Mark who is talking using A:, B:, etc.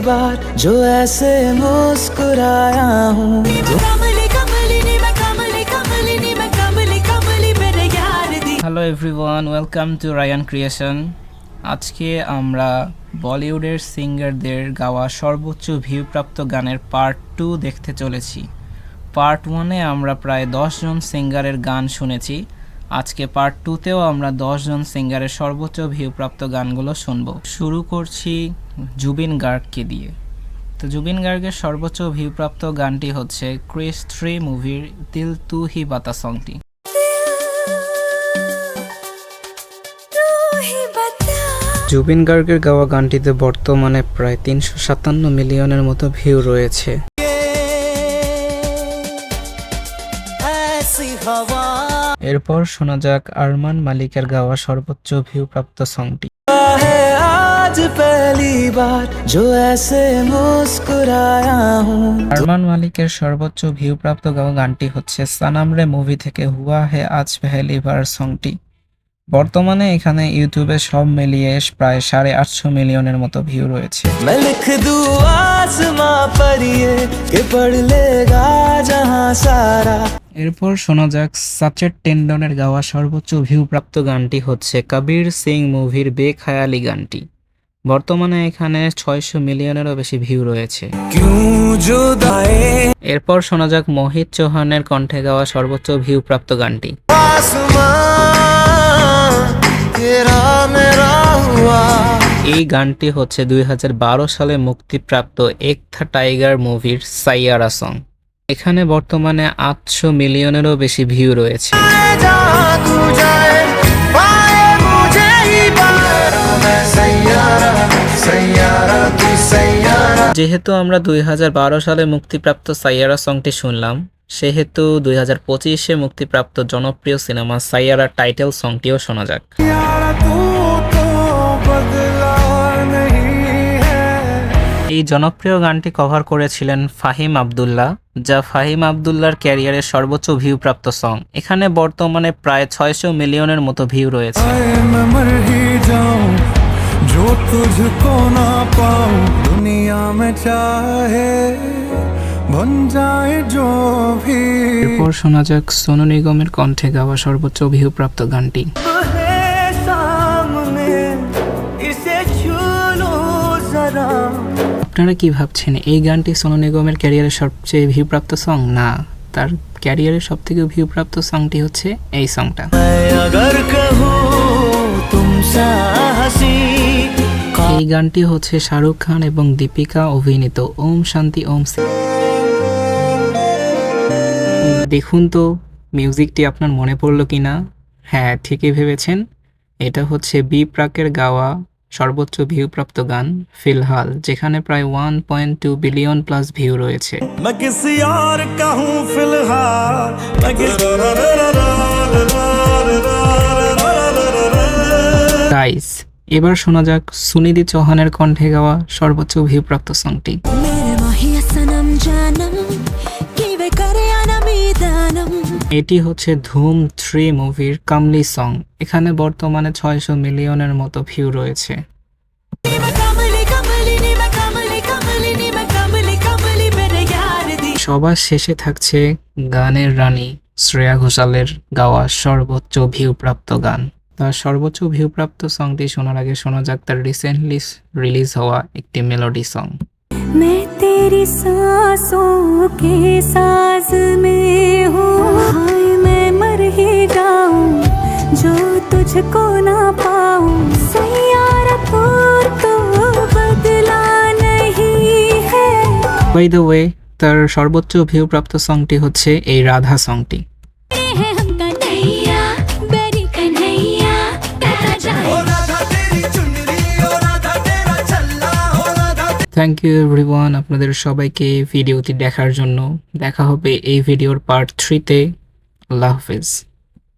A: बार जो ऐसे मुस्कुराया हूँ
B: कमली कमलिनी मैं कमली कमलिनी मैं कमली कमली मेरे यार दी
C: hello everyone welcome to Ryan creation আজকে আমরা বলিউডের সিঙ্গারদের গাওয়া সর্বোচ্চ ভিউপ্রাপ্ত গানের পার্ট টু দেখতে চলেছি পার্ট ওয়ানে আমরা প্রায় জন সিঙ্গারের গান শুনেছি আজকে পার্ট টুতেও আমরা দশজন সিঙ্গারের সর্বোচ্চ ভিউপ্রাপ্ত গানগুলো শুনব। শুরু করছি জুবিন গার্গকে দিয়ে। তো জুবিন গার্গের সর্বোচ্চ ভিউপ্রাপ্ত গানটি হচ্ছে ক্রিস থ্রি মুভির দিল তু হি বাতা সংটি জুবিন গার্গের গাওয়া গানটিতে বর্তমানে প্রায় তিনশো সাতান্ন মিলিয়নের মতো ভিউ রয়েছে। এরপর শোনা যাক আরমান মালিকের গাওয়া সর্বোচ্চ ভিউ প্রাপ্ত সংটি আরমান মালিকের সর্বোচ্চ ভিউ প্রাপ্ত গাওয়া গানটি হচ্ছে সানামরে মুভি থেকে হুয়া হে আজ পেহেলি বার সংটি বর্তমানে এখানে ইউটিউবে সব মিলিয়ে প্রায় সাড়ে আটশো মিলিয়নের মতো ভিউ রয়েছে।
A: সারা
C: এরপর শোনা যাক সাচের টেন্ডনের গাওয়া সর্বোচ্চ ভিউপ্রাপ্ত গানটি হচ্ছে কবির সিং মুভির বেখায়ালি গানটি। বর্তমানে এখানে ছয়শো মিলিয়নেরও বেশি ভিউ রয়েছে। এরপর শোনা যাক মোহিত চৌহানের কণ্ঠে গাওয়া সর্বোচ্চ ভিউপ্রাপ্ত গানটি। এই গানটি হচ্ছে দুই হাজার বারো সালে মুক্তিপ্রাপ্ত একথা টাইগার মুভির সাইয়ারা সং এখানে বর্তমানে আটশো মিলিয়নেরও বেশি ভিউ রয়েছে। যেহেতু আমরা দুই হাজার বারো সালে মুক্তিপ্রাপ্ত সাইয়ারা সংটি শুনলাম, সেহেতু দুই হাজার পঁচিশে মুক্তিপ্রাপ্ত জনপ্রিয় সিনেমা সাইয়ারা টাইটেল সংটিও শোনা যাক। এই জনপ্রিয় গানটি কভার করেছিলেন ফাহিম আবদুল্লাহ। যা ফাহিম আবদুল্লার ক্যারিয়ারের সর্বোচ্চ ভিউপ্রাপ্ত সং। এখানে বর্তমানে প্রায় ছয়শো মিলিয়নের মতো ভিউ রয়েছে। এরপর শোনা যাক সোনু নিগমের কণ্ঠে গাওয়া সর্বোচ্চ ভিউপ্রাপ্ত গানটি। আপনারা কি ভাবছেন? এই গানটি সোনু নিগমের ক্যারিয়ারের সবচেয়ে ভিউপ্রাপ্ত সং না, তার ক্যারিয়ারের সব থেকে ভিউপ্রাপ্ত সংটি হচ্ছে এই সংটা এই গানটি হচ্ছে শাহরুখ খান এবং দীপিকা অভিনীত ওম শান্তি ওম দেখুন তো মিউজিকটি আপনার মনে পড়ল কিনা? হ্যাঁ ঠিকই ভেবেছেন। এটা হচ্ছে বি প্রাকের গাওয়া সর্বোচ্চ ভিউপ্রাপ্ত গান ফিলহাল যেখানে প্রায় one point two billion plus view রয়েছে। এবার শোনা যাক সুনিধি চৌহানের কণ্ঠে গাওয়া সর্বোচ্চ ভিউপ্রাপ্ত সংটি এটি হচ্ছে ধুম থ্রি মুভির কামলি সং এখানে বর্তমানে ছয়শো মিলিয়নের মতো ভিউ রয়েছে
B: मैं कमली कमलिनी मैं कमली कमलिनी मैं कमली कमली मेरे यार दी
C: সবার শেষে থাকছে গানের রানী শ্রেয়া ঘোষালের গাওয়া সর্বোচ্চ ভিউপ্রাপ্ত গান তার সর্বোচ্চ ভিউপ্রাপ্ত সংটি শোনার আগে শোনা যাক তার রিসেন্টলি রিলিজ হওয়া একটি মেলোডি সং
B: मैं तेरी सांसों के साज में तुझको ना पाऊं सैयारा तू तो बदला नहीं है
C: বাই দ্য ওয়ে তার সর্বোচ্চ ভিউপ্রাপ্ত সংটি হচ্ছে এই রাধা সংটি
B: है हम कन्हैया बेरी कन्हैया कहता जाए
C: থ্যাংক ইউ এভরিওয়ান আপনাদের সবাইকে এই ভিডিওটি দেখার জন্য দেখা হবে এই ভিডিওর পার্ট থ্রিতে আল্লাহ হাফেজ